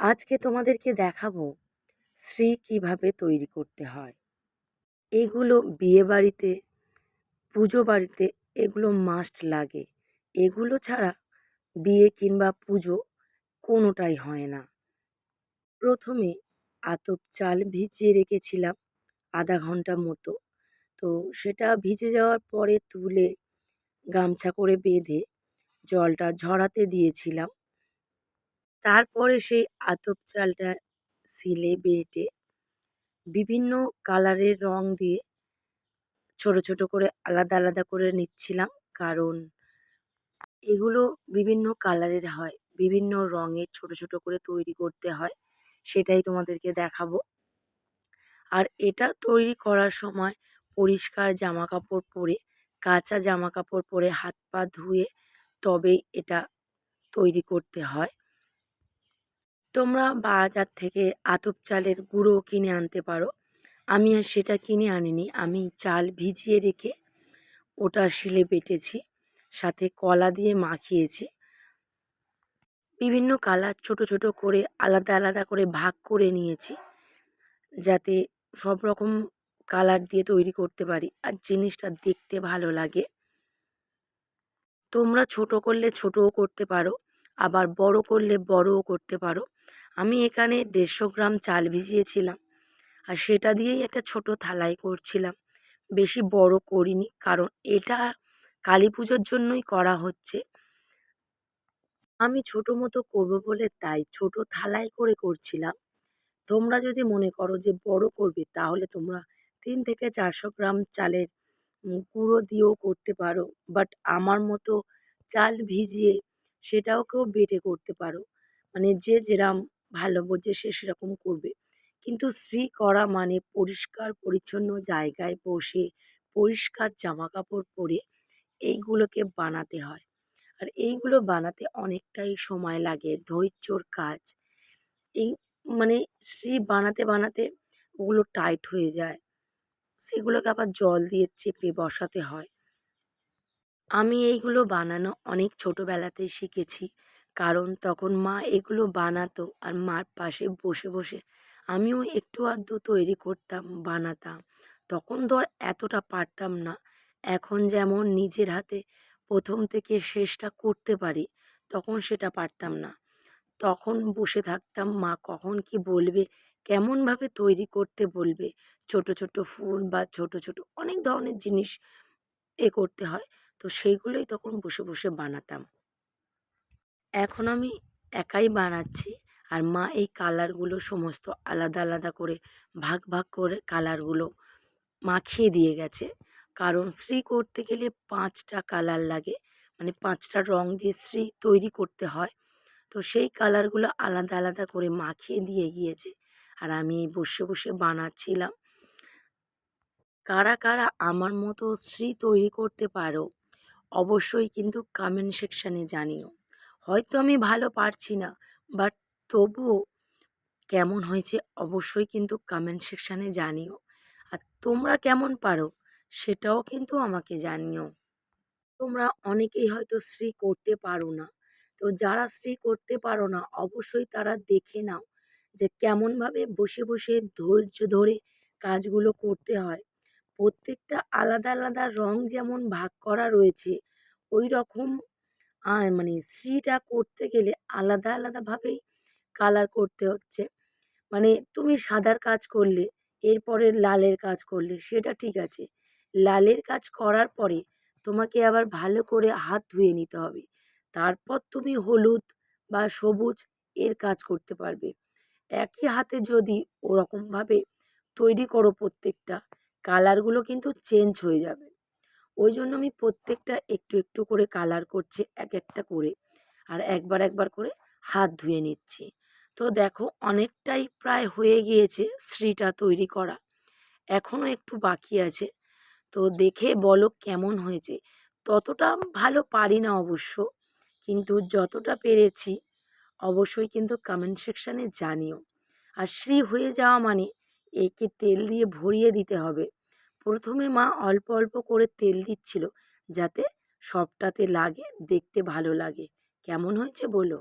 আজকে তোমাদেরকে দেখাবো শ্রী কীভাবে তৈরি করতে হয়। এগুলো বিয়ে বাড়িতে পুজো বাড়িতে এগুলো মাস্ট লাগে। এগুলো ছাড়া বিয়ে কিংবা পুজো কোনোটাই হয় না। প্রথমে আতপ চাল ভিজিয়ে রেখেছিলাম আধা ঘণ্টা মতো। তো সেটা ভিজে যাওয়ার পরে তুলে গামছা করে বেঁধে জলটা ঝরাতে দিয়েছিলাম। তারপরে সেই আতপ চালটা শিলে বেটে বিভিন্ন কালারের রং দিয়ে ছোট ছোট করে আলাদা আলাদা করে নিচ্ছিলাম। কারণ এগুলো বিভিন্ন কালারের হয়, বিভিন্ন রঙের ছোট ছোট করে তৈরি করতে হয়, সেটাই তোমাদেরকে দেখাবো। আর এটা তৈরি করার সময় পরিষ্কার জামা কাপড় পরে, কাঁচা জামা কাপড় পরে হাত পা ধুয়ে তবেই এটা তৈরি করতে হয়। তোমরা বাজার থেকে আতপ চালের গুঁড়ো কিনে আনতে পারো। আমি আর সেটা কিনে আনিনি। আমি চাল ভিজিয়ে রেখে ওটা শিলে বেটেছি, সাথে কলা দিয়ে মাখিয়েছি। বিভিন্ন কালার ছোট ছোট করে আলাদা আলাদা করে ভাগ করে নিয়েছি, যাতে সব রকম কালার দিয়ে তৈরি করতে পারি আর জিনিসটা দেখতে ভালো লাগে। তোমরা ছোট করলে ছোটও করতে পারো, আবার বড় করলে বড়ও করতে পারো। আমি এখানে দেড়শো গ্রাম চাল ভিজিয়েছিলাম আর সেটা দিয়েই একটা ছোট থালাই করছিলাম। বেশি বড় করিনি, কারণ এটা কালী পুজোর জন্যই করা হচ্ছে। আমি ছোটো মতো করব বলে তাই ছোট থালাই করে করছিলাম। তোমরা যদি মনে করো যে বড় করবে, তাহলে তোমরা তিন থেকে চারশো গ্রাম চালের গুঁড়ো দিয়েও করতে পারো। বাট আমার মতো চাল ভিজিয়ে সেটাওকেও বেটে করতে পারো। মানে যে যেরম ভালো বোঝে সে সেরকম করবে। কিন্তু স্ত্রী করা মানে পরিষ্কার, পরিচ্ছন্ন জায়গায় বসে পরিষ্কার জামা কাপড় পরে এইগুলোকে বানাতে হয়। আর এইগুলো বানাতে অনেকটাই সময় লাগে, ধৈর্যর কাজ। এই মানে স্ত্রী বানাতে বানাতে ওগুলো টাইট হয়ে যায়। সেগুলোকে আবার জল দিয়ে চেপে বসাতে হয়। আমি এইগুলো বানানো অনেক ছোটোবেলাতেই শিখেছি। কারণ তখন মা এগুলো বানাতো আর মার পাশে বসে বসে আমিও একটু আধটু তৈরি করতাম, বানাতাম। তখন ধর এতটা পারতাম না। এখন যেমন নিজের হাতে প্রথম থেকে শেষটা করতে পারি, তখন সেটা পারতাম না। তখন বসে থাকতাম, মা কখন কি বলবে কেমনভাবে তৈরি করতে বলবে, ছোট ছোট ফুল বা ছোট ছোট অনেক ধরনের জিনিস এ করতে হয়। তো সেইগুলোই তখন বসে বসে বানাতাম। এখন আমি একাই বানাচ্ছি আর মা এই কালারগুলো সমস্ত আলাদা আলাদা করে, ভাগ ভাগ করে কালারগুলো মাখিয়ে দিয়ে গেছে। কারণ শ্রী করতে গেলে পাঁচটা কালার লাগে মানে পাঁচটা রং দিয়ে শ্রী তৈরি করতে হয়। তো সেই কালারগুলো আলাদা আলাদা করে মাখিয়ে দিয়ে গিয়েছে আর আমি বসে বসে বানাচ্ছিলাম। কারা কারা আমার মতো শ্রী তৈরি করতে পারো, অবশ্যই কিন্তু কমেন্ট সেকশানে জানিও। হয়তো আমি ভালো পারছি না বাট তবুও কেমন হয়েছে অবশ্যই কিন্তু কমেন্ট সেকশানে জানিও। আর তোমরা কেমন পারো সেটাও কিন্তু আমাকে জানিও। তোমরা অনেকেই হয়তো শ্রী করতে পারো না, তো যারা শ্রী করতে পারো না অবশ্যই তারা দেখে নাও যে কেমনভাবে বসে বসে ধৈর্য ধরে কাজগুলো করতে হয়। প্রত্যেকটা আলাদা আলাদা রং যেমন ভাগ করা রয়েছে ওই রকম মানে শ্রীটা করতে গেলে আলাদা, আলাদাভাবেই কালার করতে হচ্ছে। মানে তুমি সাদার কাজ করলে, এরপরে লালের কাজ করলে, সেটা ঠিক আছে। লালের কাজ করার পরে তোমাকে আবার ভালো করে হাত ধুয়ে নিতে হবে। তারপর তুমি হলুদ বা সবুজ এর কাজ করতে পারবে। একই হাতে যদি ওরকমভাবে তৈরি করো প্রত্যেকটা কালারগুলো কিন্তু চেঞ্জ হয়ে যাবে। ওই জন্য আমি প্রত্যেকটা একটু একটু করে কালার করছি এক একটা করে। আর একবার একবার করে হাত ধুয়ে নিচ্ছি। তো দেখো অনেকটাই প্রায় হয়ে গিয়েছে শ্রীটা তৈরি করা। এখনও একটু বাকি আছে। তো দেখে বলো কেমন হয়েছে? ততটা ভালো পারি না অবশ্য। কিন্তু যতটা পেরেছি অবশ্যই কিন্তু কমেন্ট সেকশানে জানিও। আর শ্রী হয়ে যাওয়া মানে একে তেল দিয়ে ভরিয়ে দিতে হবে। প্রথমে মা অল্প অল্প করে তেল দিচ্ছিল যাতে সবটাতে লাগে, দেখতে ভালো লাগে। কেমন হয়েছে বলো?